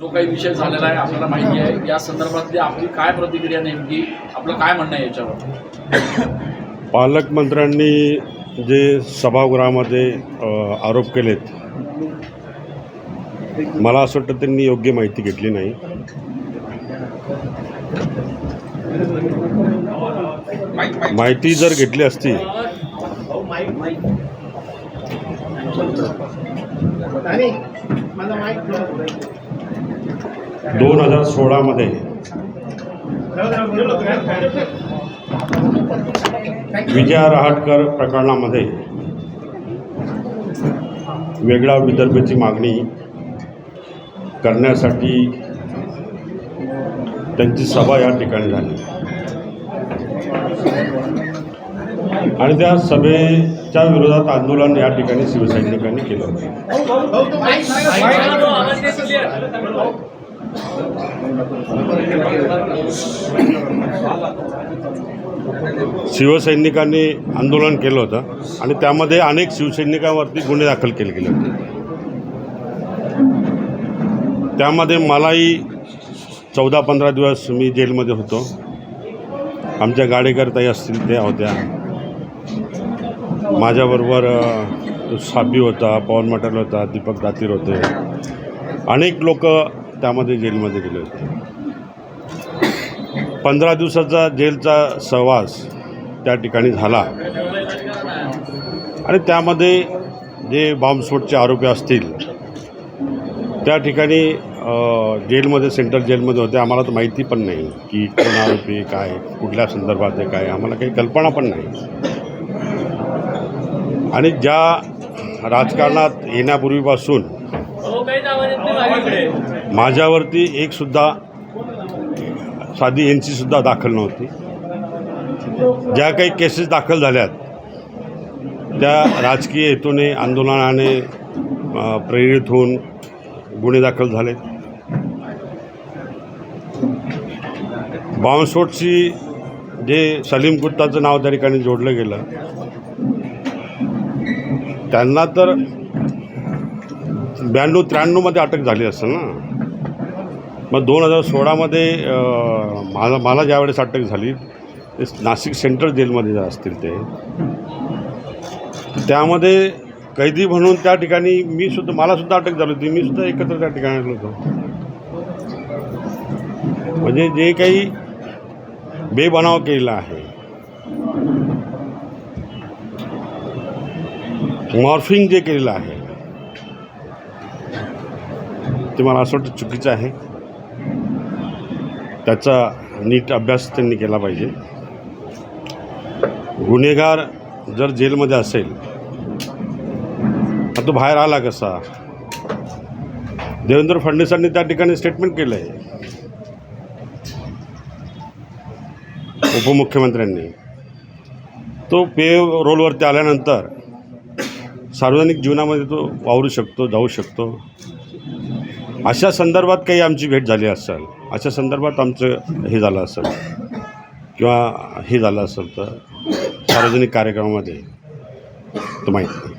जो काही विषय झालेला आहे आपल्याला माहिती आहे या संदर्भातली आपली काय प्रतिक्रिया नेमकी आपलं काय म्हणणं आहे याच्यावर? पालकमंत्र्यांनी जे सभागृहामध्ये आरोप केलेत मला असं वाटतं त्यांनी योग्य माहिती घेतली नाही. माहिती जर घेतली असती दोन हजार सोळामध्ये विजया रहाटकर प्रकरणामध्ये वेगळा विदर्भेची मागणी करण्यासाठी त्यांची सभा या ठिकाणी झाली. आणि त्या सभेच्या विरोधात आंदोलन या ठिकाणी शिवसैनिकांनी केलं होतं. शिवसैनिकांनी आंदोलन केलं होतं आणि त्यामध्ये अनेक शिवसैनिकांवरती गुन्हे दाखल केले गेले होते. त्यामध्ये मलाही चौदा पंधरा दिवस मी जेलमध्ये होतो. आमच्या गाडेकरताई असतील त्या होत्या. माझ्याबरोबर साबी होता पवन मटल होता दीपक दातीर होते. अनेक लोक त्यामध्ये जेलमध्ये गेले होते. पंधरा दिवसाचा जेलचा सहवास त्या ठिकाणी झाला. आणि त्यामध्ये जे बॉम्बस्फोटचे आरोपी असतील त्या ठिकाणी जेलमध्ये सेंट्रल जेलमध्ये होते. आम्हाला तर माहिती पण नाही की कोण आरोपी काय कुठल्या संदर्भात आहे काय आम्हाला काही कल्पना पण नाही. आणि ज्या राजकारणात येण्यापूर्वीपासून माझ्यावरती एकसुद्धा साधी एन सीसुद्धा दाखल नव्हती. ज्या काही केसेस दाखल झाल्यात त्या राजकीय हेतूने आंदोलनाने प्रेरित होऊन गुन्हे दाखल झाले बॉम्बस्फोटची जे सलीम गुप्ताचं नाव त्या ठिकाणी जोडलं गेलं त्यांना तर ब्याण्णव त्र्याण्णवमध्ये अटक झाली असेल ना. मग दोन हजार सोळामध्ये मला मला ज्यावेळेस अटक झाली ते नाशिक सेंट्रल जेलमध्ये जे असतील ते त्यामध्ये कैदी म्हणून त्या ठिकाणी मी सुद्धा मला सुद्धा अटक झाली होती. मी सुद्धा एकत्र त्या ठिकाणी आलो होतो. म्हणजे जे काही बेबनाव केलेला आहे मॉर्फिंग जे केलेलं आहे ते मला असं वाटतं चुकीचं आहे. त्याचा नीट अभ्यास त्यांनी केला पाहिजे. गुन्हेगार जर जेलमध्ये असेल तर तो बाहेर आला कसा? देवेंद्र फडणवीसांनी त्या ठिकाणी स्टेटमेंट केलं आहे उपमुख्यमंत्र्यांनी. तो पे रोलवरती आल्यानंतर सार्वजनिक जीवनामध्ये तो वावरू शकतो जाऊ शकतो. अशा संदर्भात काही आमची भेट झाली असेल अशा संदर्भात आमचं हे झालं असेल किंवा हे झालं असेल तर सार्वजनिक कार्यक्रमामध्ये तर माहीत नाही.